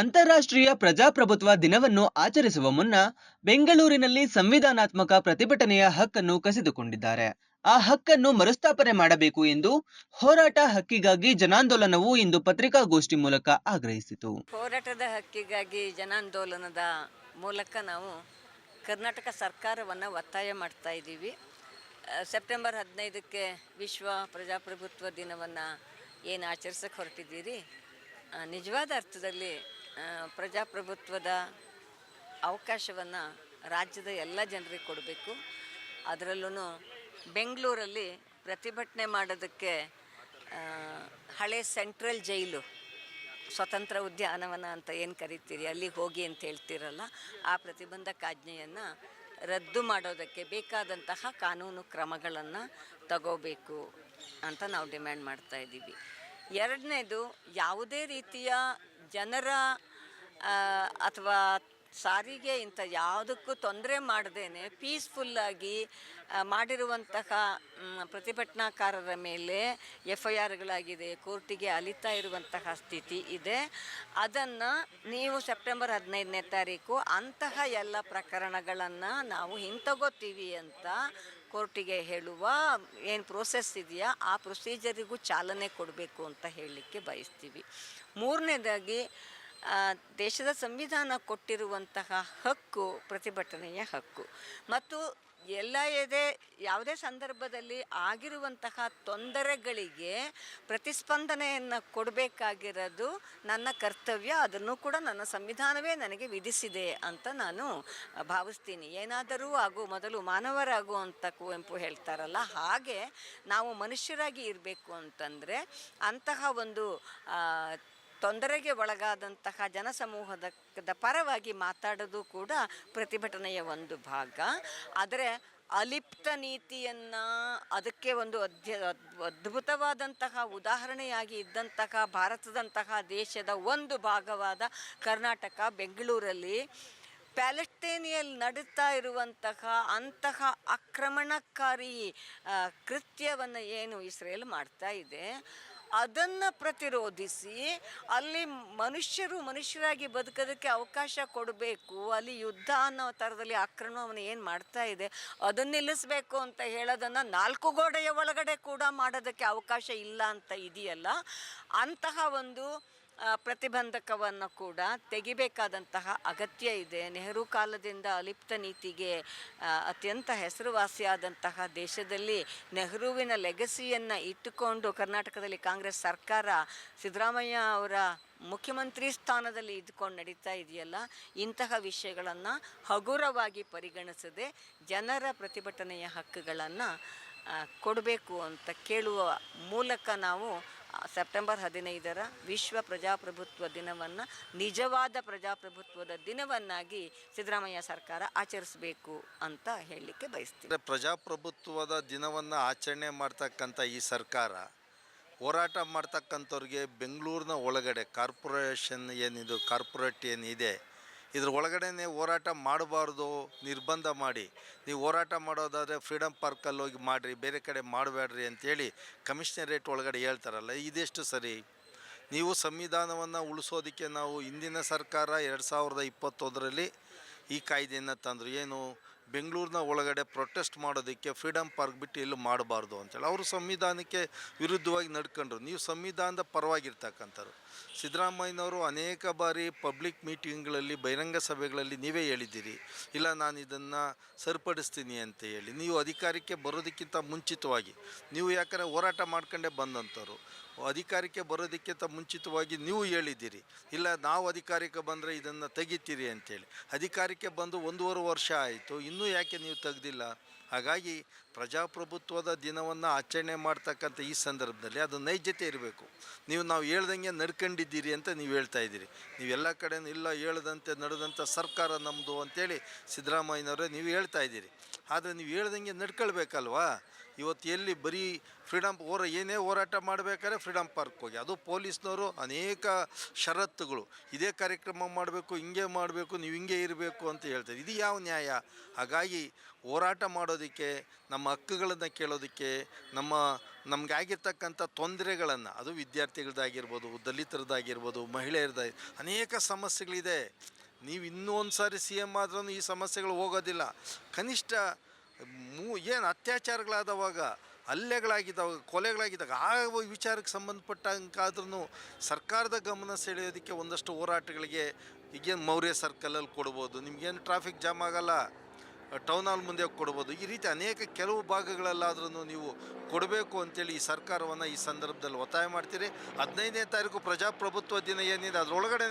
ಅಂತಾರಾಷ್ಟ್ರೀಯ ಪ್ರಜಾಪ್ರಭುತ್ವ ದಿನವನ್ನು ಆಚರಿಸುವ ಮುನ್ನ ಬೆಂಗಳೂರಿನಲ್ಲಿ ಸಂವಿಧಾನಾತ್ಮಕ ಪ್ರತಿಭಟನೆಯ ಹಕ್ಕನ್ನು ಕಸಿದುಕೊಂಡಿದ್ದಾರೆ. ಆ ಹಕ್ಕನ್ನು ಮರುಸ್ಥಾಪನೆ ಮಾಡಬೇಕು ಎಂದು ಹೋರಾಟ ಹಕ್ಕಿಗಾಗಿ ಜನಾಂದೋಲನವು ಇಂದು ಪತ್ರಿಕಾಗೋಷ್ಠಿ ಮೂಲಕ ಆಗ್ರಹಿಸಿತು. ಹೋರಾಟದ ಹಕ್ಕಿಗಾಗಿ ಜನಾಂದೋಲನದ ಮೂಲಕ ನಾವು ಕರ್ನಾಟಕ ಸರ್ಕಾರವನ್ನು ಒತ್ತಾಯ ಮಾಡ್ತಾ ಇದ್ದೀವಿ. ಸೆಪ್ಟೆಂಬರ್ ಹದಿನೈದಕ್ಕೆ ವಿಶ್ವ ಪ್ರಜಾಪ್ರಭುತ್ವ ದಿನವನ್ನು ಏನು ಆಚರಿಸಕ್ಕೆ ಹೊರಟಿದ್ದೀರಿ? ನಿಜವಾದ ಅರ್ಥದಲ್ಲಿ ಪ್ರಜಾಪ್ರಭುತ್ವದ ಅವಕಾಶವನ್ನು ರಾಜ್ಯದ ಎಲ್ಲ ಜನರಿಗೆ ಕೊಡಬೇಕು. ಅದರಲ್ಲೂ ಬೆಂಗಳೂರಲ್ಲಿ ಪ್ರತಿಭಟನೆ ಮಾಡೋದಕ್ಕೆ ಹಳೆ ಸೆಂಟ್ರಲ್ ಜೈಲು, ಸ್ವತಂತ್ರ ಉದ್ಯಾನವನ ಅಂತ ಏನು ಕರಿತೀರಿ, ಅಲ್ಲಿ ಹೋಗಿ ಅಂತ ಹೇಳ್ತಿರಲ್ಲ, ಆ ಪ್ರತಿಬಂಧಕಾಜ್ಞೆಯನ್ನು ರದ್ದು ಮಾಡೋದಕ್ಕೆ ಬೇಕಾದಂತಹ ಕಾನೂನು ಕ್ರಮಗಳನ್ನು ತಗೋಬೇಕು ಅಂತ ನಾವು ಡಿಮ್ಯಾಂಡ್ ಮಾಡ್ತಾ ಇದ್ದೀವಿ. ಎರಡನೇದು ಯಾವುದೇ ರೀತಿಯ ಜನರ ಅಥವಾ ಸಾರಿಗೆ ಇಂಥ ಯಾವುದಕ್ಕೂ ತೊಂದರೆ ಮಾಡದೇನೆ ಪೀಸ್ಫುಲ್ಲಾಗಿ ಮಾಡಿರುವಂತಹ ಪ್ರತಿಭಟನಾಕಾರರ ಮೇಲೆ ಎಫ್ ಐ ಆರ್ಗಳಾಗಿದೆ ಕೋರ್ಟಿಗೆ ಅಲಿತಾ ಇರುವಂತಹ ಸ್ಥಿತಿ ಇದೆ. ಅದನ್ನು ನೀವು ಸೆಪ್ಟೆಂಬರ್ ಹದಿನೈದನೇ ತಾರೀಕು ಅಂತಹ ಎಲ್ಲ ಪ್ರಕರಣಗಳನ್ನು ನಾವು ಹಿಂತಗೋತೀವಿ ಅಂತ ಕೋರ್ಟಿಗೆ ಹೇಳುವ ಏನು ಪ್ರೋಸೆಸ್ ಇದೆಯಾ, ಆ ಪ್ರೊಸೀಜರಿಗೂ ಚಾಲನೆ ಕೊಡಬೇಕು ಅಂತ ಹೇಳಲಿಕ್ಕೆ ಬಯಸ್ತೀವಿ. ಮೂರನೇದಾಗಿ ದೇಶದ ಸಂವಿಧಾನ ಕೊಟ್ಟಿರುವಂತಹ ಹಕ್ಕು, ಪ್ರತಿಭಟನೆಯ ಹಕ್ಕು. ಮತ್ತು ಎಲ್ಲ ಎದೆ ಯಾವುದೇ ಸಂದರ್ಭದಲ್ಲಿ ಆಗಿರುವಂತಹ ತೊಂದರೆಗಳಿಗೆ ಪ್ರತಿಸ್ಪಂದನೆಯನ್ನು ಕೊಡಬೇಕಾಗಿರೋದು ನನ್ನ ಕರ್ತವ್ಯ. ಅದನ್ನು ಕೂಡ ನನ್ನ ಸಂವಿಧಾನವೇ ನನಗೆ ವಿಧಿಸಿದೆ ಅಂತ ನಾನು ಭಾವಿಸ್ತೀನಿ. ಏನಾದರೂ ಆಗು, ಮೊದಲು ಮಾನವರಾಗು ಅಂತ ಕುವೆಂಪು ಹೇಳ್ತಾರಲ್ಲ, ಹಾಗೆ ನಾವು ಮನುಷ್ಯರಾಗಿ ಇರಬೇಕು ಅಂತಂದರೆ ಅಂತಹ ಒಂದು ತೊಂದರೆಗೆ ಒಳಗಾದಂತಹ ಜನಸಮೂಹದ ಪರವಾಗಿ ಮಾತಾಡೋದು ಕೂಡ ಪ್ರತಿಭಟನೆಯ ಒಂದು ಭಾಗ. ಆದರೆ ಅಲಿಪ್ತ ನೀತಿಯನ್ನು ಅದಕ್ಕೆ ಒಂದು ಅಧ್ಯ ಅದ್ಭುತವಾದಂತಹ ಉದಾಹರಣೆಯಾಗಿ ಇದ್ದಂತಹ ಭಾರತದಂತಹ ದೇಶದ ಒಂದು ಭಾಗವಾದ ಕರ್ನಾಟಕ, ಬೆಂಗಳೂರಲ್ಲಿ ಪ್ಯಾಲೆಸ್ಟೇನಿಯಲ್ಲಿ ನಡೀತಾ ಇರುವಂತಹ ಅಂತಹ ಆಕ್ರಮಣಕಾರಿ ಕೃತ್ಯವನ್ನು ಏನು ಇಸ್ರೇಲ್ ಮಾಡ್ತಾ ಇದೆ. ಅದನ್ನು ಪ್ರತಿರೋಧಿಸಿ ಅಲ್ಲಿ ಮನುಷ್ಯರು ಮನುಷ್ಯರಾಗಿ ಬದುಕೋದಕ್ಕೆ ಅವಕಾಶ ಕೊಡಬೇಕು. ಅಲ್ಲಿ ಯುದ್ಧ ಅನ್ನೋ ಥರದಲ್ಲಿ ಆಕ್ರಮಣವನ್ನು ಏನು ಮಾಡ್ತಾ ಇದೆ, ಅದನ್ನು ನಿಲ್ಲಿಸಬೇಕು ಅಂತ ಹೇಳೋದನ್ನು ನಾಲ್ಕು ಗೋಡೆಯ ಒಳಗಡೆ ಕೂಡ ಮಾಡೋದಕ್ಕೆ ಅವಕಾಶ ಇಲ್ಲ ಅಂತ ಇದೆಯಲ್ಲ. ಅಂತಹ ಒಂದು ಪ್ರತಿಬಂಧಕವನ್ನು ಕೂಡ ತೆಗಿಬೇಕಾದಂತಹ ಅಗತ್ಯ ಇದೆ. ನೆಹರು ಕಾಲದಿಂದ ಅಲಿಪ್ತ ನೀತಿಗೆ ಅತ್ಯಂತ ಹೆಸರುವಾಸಿಯಾದಂತಹ ದೇಶದಲ್ಲಿ ನೆಹರುವಿನ ಲೆಗಸಿಯನ್ನು ಇಟ್ಟುಕೊಂಡು ಕರ್ನಾಟಕದಲ್ಲಿ ಕಾಂಗ್ರೆಸ್ ಸರ್ಕಾರ ಸಿದ್ದರಾಮಯ್ಯ ಅವರ ಮುಖ್ಯಮಂತ್ರಿ ಸ್ಥಾನದಲ್ಲಿ ಇದ್ದುಕೊಂಡು ನಡೀತಾ ಇದೆಯಲ್ಲ, ಇಂತಹ ವಿಷಯಗಳನ್ನು ಹಗುರವಾಗಿ ಪರಿಗಣಿಸದೆ ಜನರ ಪ್ರತಿಭಟನೆಯ ಹಕ್ಕುಗಳನ್ನು ಕೊಡಬೇಕು ಅಂತ ಕೇಳುವ ಮೂಲಕ ನಾವು ಸೆಪ್ಟೆಂಬರ್ ಹದಿನೈದರ ವಿಶ್ವ ಪ್ರಜಾಪ್ರಭುತ್ವ ದಿನವನ್ನು, ನಿಜವಾದ ಪ್ರಜಾಪ್ರಭುತ್ವದ ದಿನವನ್ನಾಗಿ ಸಿದ್ದರಾಮಯ್ಯ ಸರ್ಕಾರ ಆಚರಿಸಬೇಕು ಅಂತ ಹೇಳಲಿಕ್ಕೆ ಬಯಸ್ತೀವಿ. ಪ್ರಜಾಪ್ರಭುತ್ವದ ದಿನವನ್ನು ಆಚರಣೆ ಮಾಡ್ತಕ್ಕಂಥ ಈ ಸರ್ಕಾರ, ಹೋರಾಟ ಮಾಡ್ತಕ್ಕಂಥವ್ರಿಗೆ ಬೆಂಗಳೂರಿನ ಒಳಗಡೆ ಕಾರ್ಪೊರೇಷನ್ ಏನಿದು, ಕಾರ್ಪೊರೇಟ್ ಏನಿದೆ ಇದ್ರ ಒಳಗಡೆನೆ ಹೋರಾಟ ಮಾಡಬಾರ್ದು, ನಿರ್ಬಂಧ ಮಾಡಿ. ನೀವು ಹೋರಾಟ ಮಾಡೋದಾದರೆ ಫ್ರೀಡಮ್ ಪಾರ್ಕಲ್ಲಿ ಹೋಗಿ ಮಾಡಿರಿ, ಬೇರೆ ಕಡೆ ಮಾಡಬೇಡ್ರಿ ಅಂತೇಳಿ ಕಮಿಷನರೇಟ್ ಒಳಗಡೆ ಹೇಳ್ತಾರಲ್ಲ, ಇದೆಷ್ಟು ಸರಿ. ನೀವು ಸಂವಿಧಾನವನ್ನು ಉಳಿಸೋದಕ್ಕೆ ನಾವು ಹಿಂದಿನ ಸರ್ಕಾರ ಎರಡು ಸಾವಿರದ ಇಪ್ಪತ್ತೊಂದರಲ್ಲಿ ಈ ಕಾಯ್ದೆಯನ್ನು ತಂದರು. ಏನು ಬೆಂಗಳೂರಿನ ಒಳಗಡೆ ಪ್ರೊಟೆಸ್ಟ್ ಮಾಡೋದಕ್ಕೆ ಫ್ರೀಡಮ್ ಪಾರ್ಕ್ ಬಿಟ್ಟು ಎಲ್ಲೂ ಮಾಡಬಾರ್ದು ಅಂತೇಳಿ. ಅವರು ಸಂವಿಧಾನಕ್ಕೆ ವಿರುದ್ಧವಾಗಿ ನಡ್ಕೊಂಡ್ರು. ನೀವು ಸಂವಿಧಾನದ ಪರವಾಗಿರ್ತಕ್ಕಂಥವ್ರು. ಸಿದ್ದರಾಮಯ್ಯನವರು ಅನೇಕ ಬಾರಿ ಪಬ್ಲಿಕ್ ಮೀಟಿಂಗ್ಗಳಲ್ಲಿ ಬಹಿರಂಗ ಸಭೆಗಳಲ್ಲಿ ನೀವೇ ಹೇಳಿದ್ದೀರಿ. ಇಲ್ಲ, ನಾನು ಇದನ್ನು ಸರಿಪಡಿಸ್ತೀನಿ ಅಂತ ಹೇಳಿ. ನೀವು ಅಧಿಕಾರಕ್ಕೆ ಬರೋದಕ್ಕಿಂತ ಮುಂಚಿತವಾಗಿ. ನೀವು ಯಾಕಂದರೆ ಹೋರಾಟ ಮಾಡ್ಕೊಂಡೇ ಬಂದಂಥವ್ರು. ಅಧಿಕಾರಕ್ಕೆ ಬರೋದಕ್ಕಿಂತ ಮುಂಚಿತವಾಗಿ ನೀವು ಹೇಳಿದ್ದೀರಿ. ಇಲ್ಲ, ನಾವು ಅಧಿಕಾರಕ್ಕೆ ಬಂದರೆ ಇದನ್ನು ತೆಗಿತೀರಿ ಅಂತೇಳಿ. ಅಧಿಕಾರಕ್ಕೆ ಬಂದು ಒಂದೂವರೆ ವರ್ಷ ಆಯಿತು, ಇನ್ನೂ ಯಾಕೆ ನೀವು ತೆಗ್ದಿಲ್ಲ? ಹಾಗಾಗಿ ಪ್ರಜಾಪ್ರಭುತ್ವದ ದಿನವನ್ನು ಆಚರಣೆ ಮಾಡ್ತಕ್ಕಂಥ ಈ ಸಂದರ್ಭದಲ್ಲಿ ಅದು ನೈಜತೆ ಇರಬೇಕು. ನೀವು ನಾವು ಹೇಳ್ದಂಗೆ ನಡ್ಕೊಂಡಿದ್ದೀರಿ ಅಂತ ನೀವು ಹೇಳ್ತಾ ಇದ್ದೀರಿ. ನೀವೆಲ್ಲ ಕಡೆ ಇಲ್ಲ ಹೇಳ್ದಂತೆ ನಡೆದಂಥ ಸರ್ಕಾರ ನಮ್ಮದು ಅಂತೇಳಿ ಸಿದ್ದರಾಮಯ್ಯನವರೇ ನೀವು ಹೇಳ್ತಾ ಇದ್ದೀರಿ. ಆದರೆ ನೀವು ಹೇಳ್ದಂಗೆ ನಡ್ಕೊಳ್ಬೇಕಲ್ವಾ? ಇವತ್ತು ಎಲ್ಲಿ ಬರೀ ಫ್ರೀಡಮ್ ಹೋರ ಏನೇ ಹೋರಾಟ ಮಾಡಬೇಕಾದ್ರೆ ಫ್ರೀಡಮ್ ಪಾರ್ಕ್ ಹೋಗಿ. ಅದು ಪೊಲೀಸ್ನವರು ಅನೇಕ ಷರತ್ತುಗಳು. ಇದೇ ಕಾರ್ಯಕ್ರಮ ಮಾಡಬೇಕು, ಹಿಂಗೆ ಮಾಡಬೇಕು, ನೀವು ಹಿಂಗೆ ಇರಬೇಕು ಅಂತ ಹೇಳ್ತಾರೆ ಇದು ಯಾವ ನ್ಯಾಯ? ಹಾಗಾಗಿ ಹೋರಾಟ ಮಾಡೋದಕ್ಕೆ ನಮ್ಮ ನಮ್ಮ ಹಕ್ಕುಗಳನ್ನು ಕೇಳೋದಕ್ಕೆ ನಮ್ಮ ನಮಗಾಗಿರ್ತಕ್ಕಂಥ ತೊಂದರೆಗಳನ್ನು, ಅದು ವಿದ್ಯಾರ್ಥಿಗಳದ್ದಾಗಿರ್ಬೋದು ದಲಿತರದ್ದಾಗಿರ್ಬೋದು, ಮಹಿಳೆಯರದ್ದಾಗಿ, ಅನೇಕ ಸಮಸ್ಯೆಗಳಿದೆ. ನೀವು ಇನ್ನೂ ಒಂದು ಸಾರಿ ಸಿ ಎಂ ಆದ್ರೂ ಈ ಸಮಸ್ಯೆಗಳು ಹೋಗೋದಿಲ್ಲ. ಕನಿಷ್ಠ ಮೂ, ಏನು ಅತ್ಯಾಚಾರಗಳಾದವಾಗ, ಹಲ್ಲೆಗಳಾಗಿದ್ದಾವ, ಕೊಲೆಗಳಾಗಿದ್ದಾಗ ಆ ವಿಚಾರಕ್ಕೆ ಸಂಬಂಧಪಟ್ಟಂಗಾದ್ರೂ ಸರ್ಕಾರದ ಗಮನ ಸೆಳೆಯೋದಕ್ಕೆ ಒಂದಷ್ಟು ಹೋರಾಟಗಳಿಗೆ ಈಗೇನು ಮೌರ್ಯ ಸರ್ಕಲಲ್ಲಿ ಕೊಡ್ಬೋದು. ನಿಮಗೇನು ಟ್ರಾಫಿಕ್ ಜಾಮ್ ಆಗಲ್ಲ. ಟೌನ್ ಹಾಲ್ ಮುಂದೆ ಕೊಡ್ಬೋದು. ಈ ರೀತಿ ಅನೇಕ ಕೆಲವು ಭಾಗಗಳಲ್ಲಾದ್ರೂ ನೀವು ಕೊಡಬೇಕು ಅಂತೇಳಿ ಈ ಸರ್ಕಾರವನ್ನು ಈ ಸಂದರ್ಭದಲ್ಲಿ ಒತ್ತಾಯ ಮಾಡ್ತೀರಿ. ಹದಿನೈದನೇ ತಾರೀಕು ಪ್ರಜಾಪ್ರಭುತ್ವ ದಿನ ಏನಿದೆ ಅದರೊಳಗಡೆ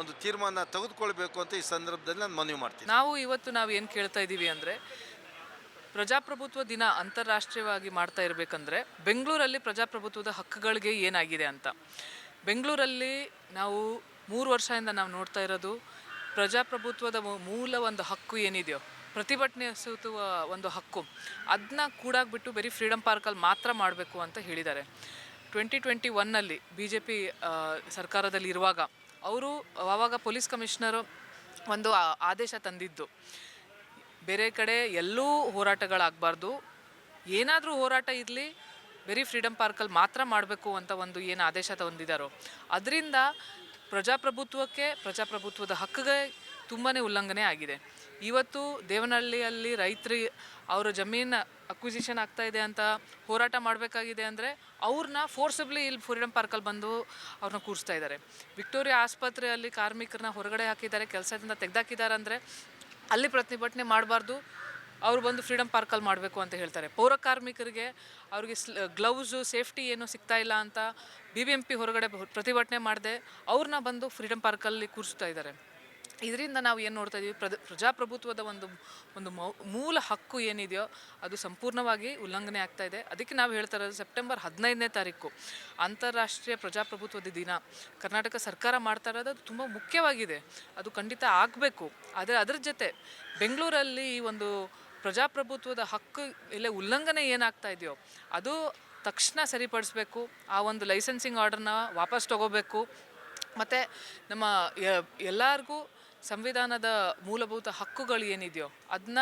ಒಂದು ತೀರ್ಮಾನ ತೆಗೆದುಕೊಳ್ಬೇಕು ಅಂತ ಈ ಸಂದರ್ಭದಲ್ಲಿ ನಾನು ಮನವಿ ಮಾಡ್ತೀನಿ. ನಾವು ಇವತ್ತು ನಾವು ಏನು ಕೇಳ್ತಾ ಇದ್ದೀವಿ ಅಂದರೆ, ಪ್ರಜಾಪ್ರಭುತ್ವ ದಿನ ಅಂತಾರಾಷ್ಟ್ರೀಯವಾಗಿ ಮಾಡ್ತಾ ಇರಬೇಕಂದ್ರೆ, ಬೆಂಗಳೂರಲ್ಲಿ ಪ್ರಜಾಪ್ರಭುತ್ವದ ಹಕ್ಕುಗಳಿಗೆ ಏನಾಗಿದೆ ಅಂತ. ಬೆಂಗಳೂರಲ್ಲಿ ನಾವು ಮೂರು ವರ್ಷದಿಂದ ನಾವು ನೋಡ್ತಾ ಇರೋದು, ಪ್ರಜಾಪ್ರಭುತ್ವದ ಮೂಲ ಒಂದು ಹಕ್ಕು ಏನಿದೆಯೋ ಪ್ರತಿಭಟನೆ ಸೂತುವ ಒಂದು ಹಕ್ಕು ಅದನ್ನ ಕೂಡಾಗ್ಬಿಟ್ಟು ಬರೀ ಫ್ರೀಡಮ್ ಪಾರ್ಕಲ್ಲಿ ಮಾತ್ರ ಮಾಡಬೇಕು ಅಂತ ಹೇಳಿದ್ದಾರೆ. ಟ್ವೆಂಟಿ ಟ್ವೆಂಟಿ ಒನ್ನಲ್ಲಿ ಬಿ ಜೆ ಪಿ ಸರ್ಕಾರದಲ್ಲಿ ಇರುವಾಗ ಅವರು ಆವಾಗ ಪೊಲೀಸ್ ಕಮಿಷನರು ಒಂದು ಆದೇಶ ತಂದಿದ್ದು, ಬೇರೆ ಕಡೆ ಎಲ್ಲೂ ಹೋರಾಟಗಳಾಗಬಾರ್ದು, ಏನಾದರೂ ಹೋರಾಟ ಇರಲಿ, ಬರೀ ಫ್ರೀಡಮ್ ಪಾರ್ಕಲ್ಲಿ ಮಾತ್ರ ಮಾಡಬೇಕು ಅಂತ ಒಂದು ಏನು ಆದೇಶ ತಂದಿದ್ದಾರೋ, ಅದರಿಂದ ಪ್ರಜಾಪ್ರಭುತ್ವಕ್ಕೆ, ಪ್ರಜಾಪ್ರಭುತ್ವದ ಹಕ್ಕಿಗೆ ತುಂಬಾ ಉಲ್ಲಂಘನೆ ಆಗಿದೆ. ಇವತ್ತು ದೇವನಹಳ್ಳಿಯಲ್ಲಿ ರೈತರು ಅವರ ಜಮೀನು ಅಕ್ವಿಸಿಷನ್ ಆಗ್ತಾ ಇದೆ ಅಂತ ಹೋರಾಟ ಮಾಡಬೇಕಾಗಿದೆ ಅಂದರೆ ಅವ್ರನ್ನ ಫೋರ್ಸಬ್ಲಿ ಇಲ್ಲಿ ಫ್ರೀಡಮ್ ಪಾರ್ಕಲ್ಲಿ ಬಂದು ಅವ್ರನ್ನ ಕೂರಿಸ್ತಾ ಇದ್ದಾರೆ ವಿಕ್ಟೋರಿಯಾ ಆಸ್ಪತ್ರೆಯಲ್ಲಿ ಕಾರ್ಮಿಕರನ್ನ ಹೊರಗಡೆ ಹಾಕಿದ್ದಾರೆ, ಕೆಲಸದಿಂದ ತೆಗೆದಾಕಿದ್ದಾರೆ ಅಂದರೆ ಅಲ್ಲಿ ಪ್ರತಿಭಟನೆ ಮಾಡಬಾರ್ದು, ಅವ್ರು ಬಂದು ಫ್ರೀಡಮ್ ಪಾರ್ಕಲ್ಲಿ ಮಾಡಬೇಕು ಅಂತ ಹೇಳ್ತಾರೆ. ಪೌರ ಕಾರ್ಮಿಕರಿಗೆ ಅವ್ರಿಗೆ ಗ್ಲೌಸು ಸೇಫ್ಟಿ ಏನು ಸಿಗ್ತಾ ಇಲ್ಲ ಅಂತ ಬಿ ಬಿ ಎಂ ಪಿ ಹೊರಗಡೆ ಪ್ರತಿಭಟನೆ ಮಾಡಿದೆ ಅವ್ರನ್ನ ಬಂದು ಫ್ರೀಡಮ್ ಪಾರ್ಕಲ್ಲಿ ಕೂರಿಸ್ತಾ ಇದ್ದಾರೆ ಇದರಿಂದ ನಾವು ಏನು ನೋಡ್ತಾ ಪ್ರಜ ಪ್ರಜಾಪ್ರಭುತ್ವದ ಒಂದು ಒಂದು ಮೂಲ ಹಕ್ಕು ಏನಿದೆಯೋ ಅದು ಸಂಪೂರ್ಣವಾಗಿ ಉಲ್ಲಂಘನೆ ಆಗ್ತಾ ಇದೆ. ಅದಕ್ಕೆ ನಾವು ಹೇಳ್ತಾ ಇರೋದು ಸೆಪ್ಟೆಂಬರ್ ಹದಿನೈದನೇ ತಾರೀಕು, ಅಂತಾರಾಷ್ಟ್ರೀಯ ಪ್ರಜಾಪ್ರಭುತ್ವದ ದಿನ. ಕರ್ನಾಟಕ ಸರ್ಕಾರ ಮಾಡ್ತಾ ಇರೋದು ಅದು ತುಂಬ ಮುಖ್ಯವಾಗಿದೆ. ಅದು ಖಂಡಿತ ಆಗಬೇಕು. ಆದರೆ ಅದರ ಜೊತೆ ಬೆಂಗಳೂರಲ್ಲಿ ಈ ಒಂದು ಪ್ರಜಾಪ್ರಭುತ್ವದ ಹಕ್ಕು ಇಲ್ಲೇ ಉಲ್ಲಂಘನೆ ಏನಾಗ್ತಾ ಇದೆಯೋ, ಅದು ತಕ್ಷಣ ಸರಿಪಡಿಸ್ಬೇಕು. ಆ ಒಂದು ಲೈಸೆನ್ಸಿಂಗ್ ಆರ್ಡರ್ನ ವಾಪಸ್ ತಗೋಬೇಕು. ಮತ್ತು ನಮ್ಮ ಎಲ್ಲರಿಗೂ ಸಂವಿಧಾನದ ಮೂಲಭೂತ ಹಕ್ಕುಗಳು ಏನಿದೆಯೋ ಅದನ್ನ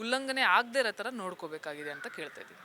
ಉಲ್ಲಂಘನೆ ಆಗದೇ ಇರೋ ಥರ ನೋಡ್ಕೋಬೇಕಾಗಿದೆ ಅಂತ ಕೇಳ್ತಾ ಇದ್ದೀನಿ.